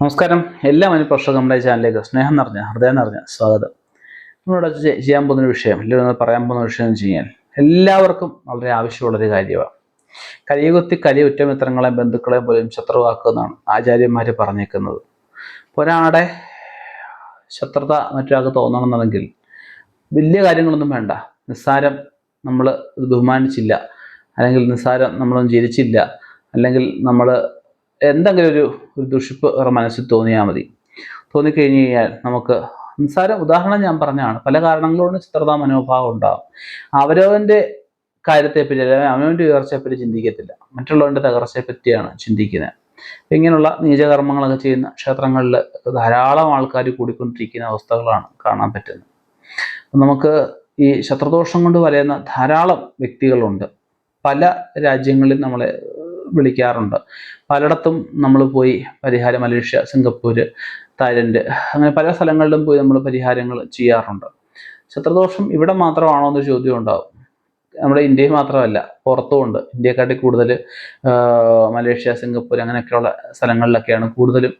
നമസ്കാരം. എല്ലാ മനുപ്രേക്ഷകർ നമ്മുടെ ചാനലിലേക്ക് സ്നേഹം നിറഞ്ഞ ഹൃദയം നിറഞ്ഞ സ്വാഗതം. നമ്മളിവിടെ ചെയ്യാൻ പോകുന്ന ഒരു വിഷയം നമ്മൾ പറയാൻ പോകുന്ന വിഷയം എന്ന് വെച്ച് കഴിഞ്ഞാൽ എല്ലാവർക്കും വളരെ ആവശ്യമുള്ളൊരു കാര്യമാണ്. കലിയുകുത്തി കലി ഉറ്റമിത്രങ്ങളെ ബന്ധുക്കളെ പോലും ശത്രുവാക്കുമെന്നാണ് ആചാര്യന്മാർ പറഞ്ഞേക്കുന്നത്. ഒരാളുടെ ശത്രുത മറ്റൊരാൾക്ക് തോന്നണമെന്നുണ്ടെങ്കിൽ വലിയ കാര്യങ്ങളൊന്നും വേണ്ട. നിസ്സാരം നമ്മൾ ബഹുമാനിച്ചില്ല അല്ലെങ്കിൽ നിസ്സാരം നമ്മളൊന്നും ചിരിച്ചില്ല അല്ലെങ്കിൽ നമ്മൾ എന്തെങ്കിലും ഒരു ഒരു ദുഷിപ്പ് മനസ്സിൽ തോന്നിയാൽ മതി. തോന്നിക്കഴിഞ്ഞ് കഴിഞ്ഞാൽ നമുക്ക് നിസ്സാര ഉദാഹരണം ഞാൻ പറഞ്ഞതാണ്. പല കാരണങ്ങളോടും ചിത്രതാ മനോഭാവം ഉണ്ടാകും അവരവന്റെ കാര്യത്തെപ്പറ്റി അല്ലെങ്കിൽ അവനവന്റെ ഉയർച്ചയെപ്പറ്റി ചിന്തിക്കത്തില്ല. മറ്റുള്ളവന്റെ തകർച്ചയെ പറ്റിയാണ് ചിന്തിക്കുന്നത് ഇങ്ങനെയുള്ള നീചകർമ്മങ്ങളൊക്കെ ചെയ്യുന്ന ക്ഷേത്രങ്ങളിൽ ധാരാളം ആൾക്കാർ കൂടിക്കൊണ്ടിരിക്കുന്ന അവസ്ഥകളാണ് കാണാൻ പറ്റുന്നത്. നമുക്ക് ഈ ശത്രുദോഷം കൊണ്ട് വലയുന്ന ധാരാളം വ്യക്തികളുണ്ട്. പല രാജ്യങ്ങളിൽ നമ്മളെ വിളിക്കാറുണ്ട്. പലയിടത്തും നമ്മൾ പോയി പരിഹാരം മലേഷ്യ സിംഗപ്പൂർ തായ്ലൻഡ് അങ്ങനെ പല സ്ഥലങ്ങളിലും പോയി നമ്മൾ പരിഹാരങ്ങൾ ചെയ്യാറുണ്ട്. ശത്രുദോഷം ഇവിടെ മാത്രമാണോ എന്ന് ചോദ്യം ഉണ്ടാവും. നമ്മുടെ ഇന്ത്യയിൽ മാത്രമല്ല പുറത്തുമുണ്ട്. ഇന്ത്യക്കാട്ടി കൂടുതൽ മലേഷ്യ സിംഗപ്പൂർ അങ്ങനെയൊക്കെയുള്ള സ്ഥലങ്ങളിലൊക്കെയാണ് കൂടുതലും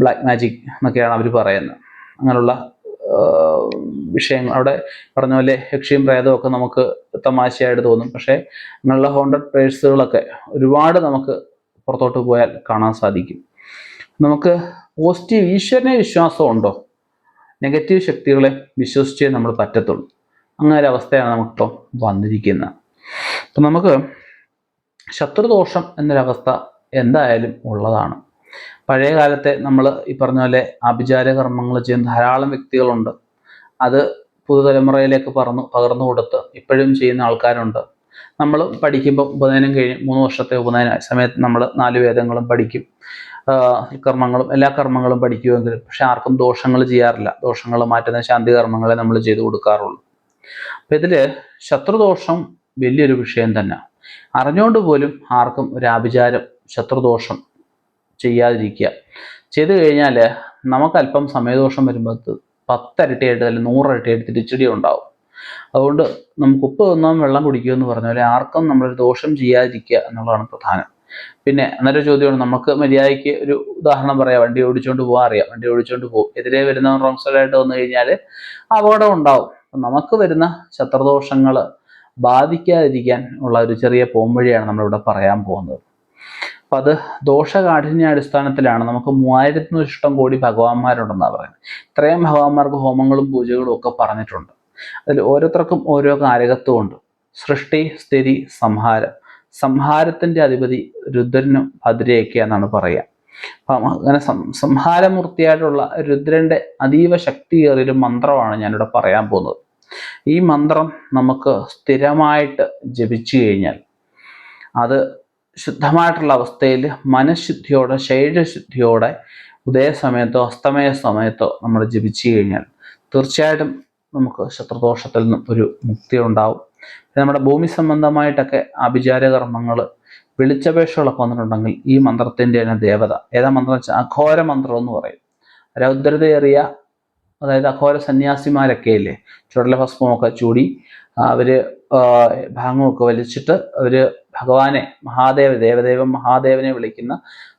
ബ്ലാക്ക് മാജിക് എന്നൊക്കെയാണ് അവർ പറയുന്നത്. അങ്ങനെയുള്ള വിഷയങ്ങൾ. അവിടെ പറഞ്ഞ പോലെ യക്ഷിയും പ്രേതവും ഒക്കെ നമുക്ക് തമാശയായിട്ട് തോന്നും. പക്ഷേ അങ്ങനെയുള്ള ഹോണ്ടഡ് പേഴ്സുകളൊക്കെ ഒരുപാട് നമുക്ക് പുറത്തോട്ട് പോയാൽ കാണാൻ സാധിക്കും. നമുക്ക് പോസിറ്റീവ് ഈശ്വരനെ വിശ്വാസം ഉണ്ടോ നെഗറ്റീവ് ശക്തികളെ വിശ്വസിച്ചേ നമ്മൾ പറ്റത്തുള്ളൂ. അങ്ങനെ ഒരു അവസ്ഥയാണ് നമുക്കിപ്പം വന്നിരിക്കുന്നത്. അപ്പം നമുക്ക് ശത്രുദോഷം എന്നൊരവസ്ഥ എന്തായാലും ഉള്ളതാണ്. പഴയ കാലത്തെ നമ്മൾ ഈ പറഞ്ഞ പോലെ ആഭിചാര കർമ്മങ്ങൾ ചെയ്യുന്ന ധാരാളം വ്യക്തികളുണ്ട്. അത് പുതുതലമുറയിലേക്ക് പറന്നു പകർന്നു കൊടുത്ത് ഇപ്പോഴും ചെയ്യുന്ന ആൾക്കാരുണ്ട്. നമ്മൾ പഠിക്കുമ്പോൾ ഉപനയനം കഴിഞ്ഞ് മൂന്ന് വർഷത്തെ ഉപനയന സമയത്ത് നമ്മൾ നാല് വേദങ്ങളും പഠിക്കും. കർമ്മങ്ങളും എല്ലാ കർമ്മങ്ങളും പഠിക്കുമെങ്കിലും പക്ഷെ ആർക്കും ദോഷങ്ങൾ ചെയ്യാറില്ല. ദോഷങ്ങൾ മാറ്റുന്ന ശാന്തി കർമ്മങ്ങളെ നമ്മൾ ചെയ്തു കൊടുക്കാറുള്ളൂ. അപ്പം ഇതിൽ ശത്രുദോഷം വലിയൊരു വിഷയം തന്നെ. അറിഞ്ഞുകൊണ്ട് പോലും ആർക്കും ഒരു ആഭിചാരം ശത്രുദോഷം ചെയ്യാതിരിക്കുക. ചെയ്തു കഴിഞ്ഞാൽ നമുക്ക് അല്പം സമയദോഷം വരുമ്പോൾ പത്തരട്ടിയായിട്ട് അല്ലെങ്കിൽ നൂറരട്ടിയായിട്ട് തിരിച്ചടി ഉണ്ടാവും. അതുകൊണ്ട് നമുക്ക് ഉപ്പ് തിന്നാൻ വെള്ളം കുടിക്കുക എന്ന് പറഞ്ഞ പോലെ ആർക്കും നമ്മളൊരു ദോഷം ചെയ്യാതിരിക്കുക എന്നുള്ളതാണ് പ്രധാനം. പിന്നെ അന്നേരം ചോദ്യമാണ് നമുക്ക് മര്യാദയ്ക്ക് ഒരു ഉദാഹരണം പറയാം വണ്ടി ഓടിച്ചുകൊണ്ട് പോകാൻ അറിയാം വണ്ടി ഓടിച്ചുകൊണ്ട് പോകും എതിരെ വരുന്ന റോങ് സൈഡായിട്ട് വന്നു കഴിഞ്ഞാൽ അപകടം ഉണ്ടാവും. നമുക്ക് വരുന്ന ശത്രുദോഷങ്ങൾ ബാധിക്കാതിരിക്കാൻ ഉള്ള ഒരു ചെറിയ പോംവഴിയാണ് നമ്മളിവിടെ പറയാൻ പോകുന്നത്. അപ്പം അത് ദോഷകാഠിന്യ അടിസ്ഥാനത്തിലാണ്. നമുക്ക് മൂവായിരത്തിന് ഇഷ്ടം കോടി ഭഗവാന്മാരുണ്ടെന്നാണ് പറയുന്നത്. ഇത്രയും ഭഗവാന്മാർക്ക് ഹോമങ്ങളും പൂജകളും ഒക്കെ പറഞ്ഞിട്ടുണ്ട്. അതിൽ ഓരോരുത്തർക്കും ഓരോ കാരകത്വമുണ്ട്. സൃഷ്ടി സ്ഥിതി സംഹാരം. സംഹാരത്തിന്റെ അധിപതി രുദ്രനും ഭദ്രയൊക്കെ എന്നാണ് പറയുക അപ്പം അങ്ങനെ സം സംഹാരമൂർത്തിയായിട്ടുള്ള രുദ്രന്റെ അതീവ ശക്തി ഏറിയൊരു മന്ത്രമാണ് ഞാനിവിടെ പറയാൻ പോകുന്നത്. ഈ മന്ത്രം നമുക്ക് സ്ഥിരമായിട്ട് ജപിച്ചു കഴിഞ്ഞാൽ അത് ശുദ്ധമായിട്ടുള്ള അവസ്ഥയിൽ മനഃശുദ്ധിയോടെ ശരീരശുദ്ധിയോടെ ഉദയസമയത്തോ അസ്തമയ സമയത്തോ നമ്മൾ ജപിച്ചു കഴിഞ്ഞാൽ തീർച്ചയായിട്ടും നമുക്ക് ശത്രുദോഷത്തിൽ നിന്നും ഒരു മുക്തി ഉണ്ടാവും. നമ്മുടെ ഭൂമി സംബന്ധമായിട്ടൊക്കെ ആഭിചാര കർമ്മങ്ങൾ വെളിച്ചപേക്ഷകളൊക്കെ വന്നിട്ടുണ്ടെങ്കിൽ ഈ മന്ത്രത്തിന്റെ തന്നെ ദേവത. ഏതാ മന്ത്രം വെച്ചാൽ അഘോര മന്ത്രം എന്ന് പറയും. രൗദ്രതയേറിയ അതായത് അഘോര സന്യാസിമാരൊക്കെ ഇല്ലേ? ചുടല ഭസ്മമൊക്കെ ചൂടി അവർ ഭാഗമൊക്കെ വലിച്ചിട്ട് അവർ ഭഗവാനെ മഹാദേവ ദേവദേവം മഹാദേവനെ വിളിക്കുന്ന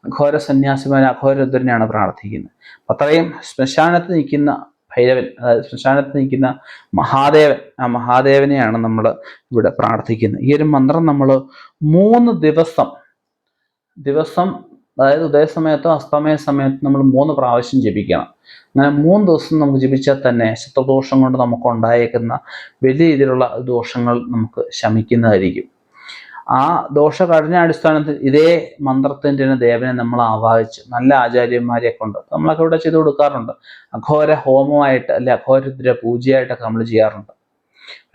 അഘോര സന്യാസിമാർ അഘോരരുദ്രനെയാണ് പ്രാർത്ഥിക്കുന്നത്. അത്രയും ശ്മശാനത്ത് നിൽക്കുന്ന ഭൈരവൻ അതായത് ശ്മശാനത്ത് നിൽക്കുന്ന മഹാദേവൻ ആ മഹാദേവനെയാണ് നമ്മൾ ഇവിടെ പ്രാർത്ഥിക്കുന്നത്. ഈ ഒരു മന്ത്രം നമ്മൾ മൂന്ന് ദിവസം ദിവസം അതായത് ഉദയസമയത്തോ അസ്തമയ സമയത്തോ നമ്മൾ മൂന്ന് പ്രാവശ്യം ജപിക്കണം. അങ്ങനെ മൂന്ന് ദിവസം നമുക്ക് ജപിച്ചാൽ തന്നെ ശത്രുദോഷം കൊണ്ട് നമുക്ക് ഉണ്ടായേക്കുന്ന വലിയ രീതിയിലുള്ള ദോഷങ്ങൾ നമുക്ക് ശമിക്കുന്നതായിരിക്കും. ആ ദോഷ കഠിനാടിസ്ഥാനത്തിൽ ഇതേ മന്ത്രത്തിന്റെ ദേവനെ നമ്മൾ ആവാഹിച്ച് നല്ല ആചാര്യന്മാരെ കൊണ്ട് നമ്മളൊക്കെ ഇവിടെ ചെയ്തു കൊടുക്കാറുണ്ട്. അഘോര ഹോമമായിട്ട് അല്ലെ അഘോരദ്ര പൂജയായിട്ടൊക്കെ നമ്മൾ ചെയ്യാറുണ്ട്.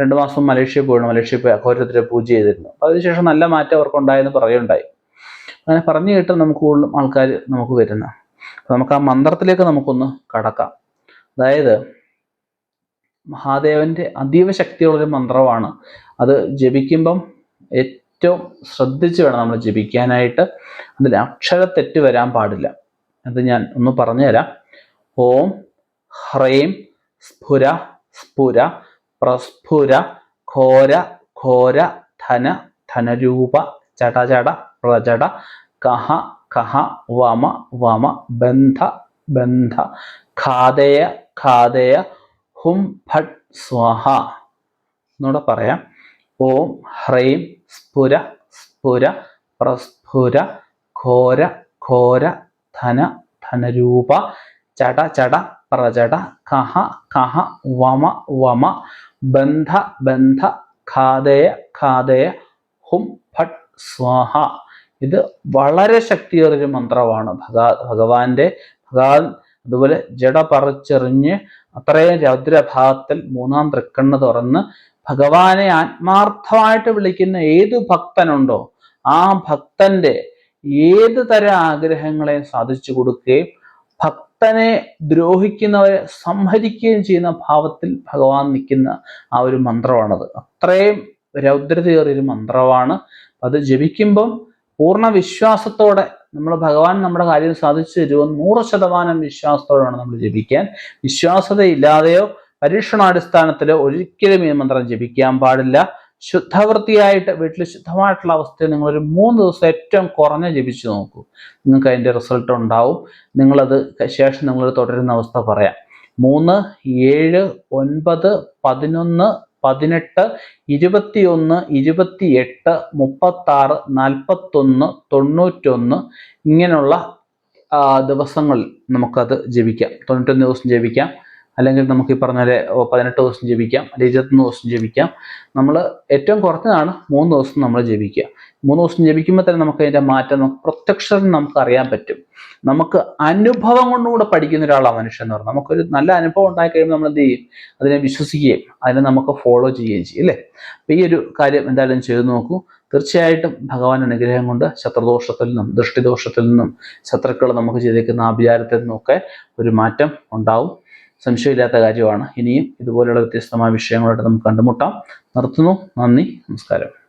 രണ്ട് മാസം മലേഷ്യ പോയിരുന്നു. മലേഷ്യ പോയി അഘോരദ്ര പൂജ ചെയ്തിരുന്നു. അതിനുശേഷം നല്ല മാറ്റം അവർക്ക് ഉണ്ടായെന്ന് പറയുണ്ടായി അങ്ങനെ പറഞ്ഞു കേട്ട് നമുക്ക് കൂടുതലും ആൾക്കാർ നമുക്ക് വരുന്ന. അപ്പം നമുക്ക് ആ മന്ത്രത്തിലേക്ക് നമുക്കൊന്ന് കടക്കാം. അതായത് മഹാദേവന്റെ അതീവ ശക്തിയുള്ളൊരു മന്ത്രമാണ്. അത് ജപിക്കുമ്പം ഏറ്റവും ശ്രദ്ധിച്ച് വേണം നമ്മൾ ജപിക്കാനായിട്ട്. അതിൽ അക്ഷരത്തെറ്റ് വരാൻ പാടില്ല. അത് ഞാൻ ഒന്ന് പറഞ്ഞുതരാം. ഓം ഹ്രൈം സ്ഫുര സ്ഫുര പ്രസ്ഫുര ഘോര ഘോര ധന ധനരൂപ ചട ചട പ്രചട കഹ കഹ വമ വമ ബന്ധ ബന്ധ ഖാദയ ഖാദയ ഹും ഭട്ട് സ്വാഹ. എന്നൂടെ പറയാം. ഓം ഹ്രൈം സ്ഫുര സ്ഫുര പ്രസ്ഫുര ഘോര ഘോര ധന ധനരൂപ ചട ചട പ്രചട കഹ കഹ വമ വമ ബന്ധ ബന്ധ ഖാദയ ഖാദയ ഹും ഭട്ട് സ്വാഹ. ഇത് വളരെ ശക്തിയേറിയ മന്ത്രമാണ്. ഭഗ ഭഗവാന്റെ ഭഗവാൻ അതുപോലെ ജട പറിച്ചെറിഞ്ഞ് അത്രയും രൗദ്രഭാവത്തിൽ മൂന്നാം തൃക്കണ്ണ് തുറന്ന് ഭഗവാനെ ആത്മാർത്ഥമായിട്ട് വിളിക്കുന്ന ഏതു ഭക്തനുണ്ടോ ആ ഭക്തന്റെ ഏത് തരം ആഗ്രഹങ്ങളെയും സാധിച്ചു കൊടുക്കുകയും ഭക്തനെ ദ്രോഹിക്കുന്നവരെ സംഹരിക്കുകയും ചെയ്യുന്ന ഭാവത്തിൽ ഭഗവാൻ നിൽക്കുന്ന ആ ഒരു മന്ത്രമാണത്. അത്രയും രൗദ്രതയേറിയൊരു മന്ത്രമാണ്. അത് ജപിക്കുമ്പം പൂർണ വിശ്വാസത്തോടെ നമ്മൾ ഭഗവാൻ നമ്മുടെ കാര്യം സാധിച്ചു തരുമോ നൂറ് ശതമാനം വിശ്വാസത്തോടെയാണ് നമ്മൾ ജപിക്കാൻ. വിശ്വാസതയില്ലാതെയോ പരീക്ഷണാടിസ്ഥാനത്തിലോ ഒരിക്കലും ഈ മന്ത്രം ജപിക്കാൻ പാടില്ല. ശുദ്ധവൃത്തിയായിട്ട് വീട്ടിൽ ശുദ്ധമായിട്ടുള്ള അവസ്ഥയിൽ നിങ്ങളൊരു മൂന്ന് ദിവസം ഏറ്റവും കുറഞ്ഞ ജപിച്ചു നോക്കൂ. നിങ്ങൾക്ക് അതിന്റെ റിസൾട്ട് ഉണ്ടാവും. നിങ്ങളത് ശേഷം നിങ്ങൾ തുടരുന്ന അവസ്ഥ പറയാം. മൂന്ന് ഏഴ് ഒൻപത് പതിനൊന്ന് പതിനെട്ട് ഇരുപത്തിയൊന്ന് ഇരുപത്തിയെട്ട് മുപ്പത്താറ് നാൽപ്പത്തൊന്ന് തൊണ്ണൂറ്റൊന്ന് ഇങ്ങനെയുള്ള ദിവസങ്ങളിൽ നമുക്കത് ജപിക്കാം. തൊണ്ണൂറ്റൊന്ന് ദിവസം ജപിക്കാം. അല്ലെങ്കിൽ നമുക്ക് ഈ പറഞ്ഞ പോലെ പതിനെട്ട് ദിവസം ജപിക്കാം അല്ലെങ്കിൽ ഇരുപത്തൊന്ന് ദിവസം ജപിക്കാം. നമ്മൾ ഏറ്റവും കുറഞ്ഞതാണ് മൂന്ന് ദിവസം നമ്മൾ ജപിക്കുക. മൂന്ന് ദിവസം ജപിക്കുമ്പോൾ തന്നെ നമുക്ക് അതിന്റെ മാറ്റം നമുക്ക് പ്രത്യക്ഷം നമുക്ക് അറിയാൻ പറ്റും. നമുക്ക് അനുഭവം കൊണ്ടുകൂടെ പഠിക്കുന്ന ഒരാളാണ് മനുഷ്യൻ എന്ന് പറഞ്ഞാൽ. നമുക്കൊരു നല്ല അനുഭവം ഉണ്ടായി കഴിയുമ്പോൾ നമ്മൾ എന്ത് ചെയ്യും? അതിനെ വിശ്വസിക്കുകയും അതിനെ നമുക്ക് ഫോളോ ചെയ്യുകയും ചെയ്യും അല്ലേ? അപ്പം ഈ ഒരു കാര്യം എന്തായാലും ചെയ്തു നോക്കൂ. തീർച്ചയായിട്ടും ഭഗവാൻ അനുഗ്രഹം കൊണ്ട് ശത്രുദോഷത്തിൽ നിന്നും ദൃഷ്ടിദോഷത്തിൽ നിന്നും ശത്രുക്കൾ നമുക്ക് ചെയ്തേക്കുന്ന ആഭിചാരത്തിൽ നിന്നൊക്കെ ഒരു മാറ്റം ഉണ്ടാവും. സംശയമില്ലാത്ത കാര്യമാണ്. ഇനിയും ഇതുപോലെയുള്ള വ്യത്യസ്തമായ വിഷയങ്ങളായിട്ട് നമുക്ക് കണ്ടുമുട്ടാം. നിർത്തുന്നു. നന്ദി. നമസ്കാരം.